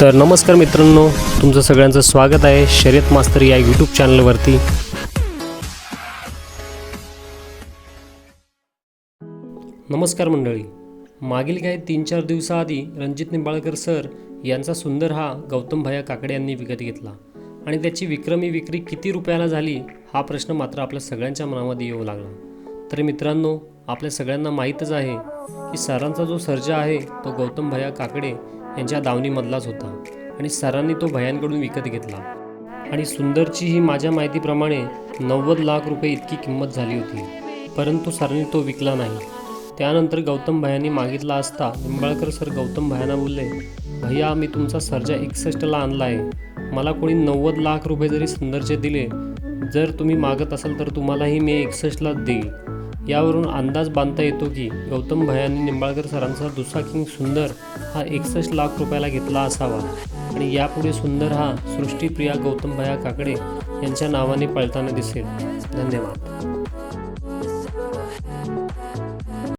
तर नमस्कार मित्रांनो तुमचं सगळ्यांचं स्वागत आहे शर्यत मास्तर या यूट्यूब चॅनलवरती नमस्कार मंडळी मागील काही तीन चार दिवसाआधी रणजित निंबाळकर सर यांचा सुंदर हा गौतम भैया काकडे यांनी विकत घेतला आणि त्याची विक्रमी विक्री किती रुपयाला झाली हा प्रश्न मात्र आपल्या सगळ्यांच्या मनामध्ये येऊ लागला. तर मित्रांनो आपल्या सगळ्यांना माहीतच आहे की सरांचा जो सर्जा आहे तो गौतम भैया काकडे यांच्या दावणीमधलाच होता. आणि सरांनी तो भयांकडून विकत घेतला. आणि सुंदरची ही माझ्या माहितीप्रमाणे नव्वद लाख रुपये इतकी किंमत झाली होती. परंतु सरांनी तो विकला नाही. त्यानंतर गौतम भैयांनी मागितला असता निंबाळकर सर गौतम भैयांना बोलले भैया मी तुमचा सर्जा एकसष्टला आणला आहे मला कोणी नव्वद लाख रुपये जरी सुंदरचे दिले जर तुम्ही मागत असाल तर तुम्हालाही मी एकसष्टलाच देईल. यावरून अंदाज बांधता येतो की गौतम भयानी निंबाळकर सरांचा दुसरा किंग सुंदर हा एकसष्ट लाख रुपयाला घेतला असावा. आणि यापुढे सुंदर हा सृष्टीप्रिया गौतम भैया काकडे यांच्या नावाने पळताना दिसेल. धन्यवाद.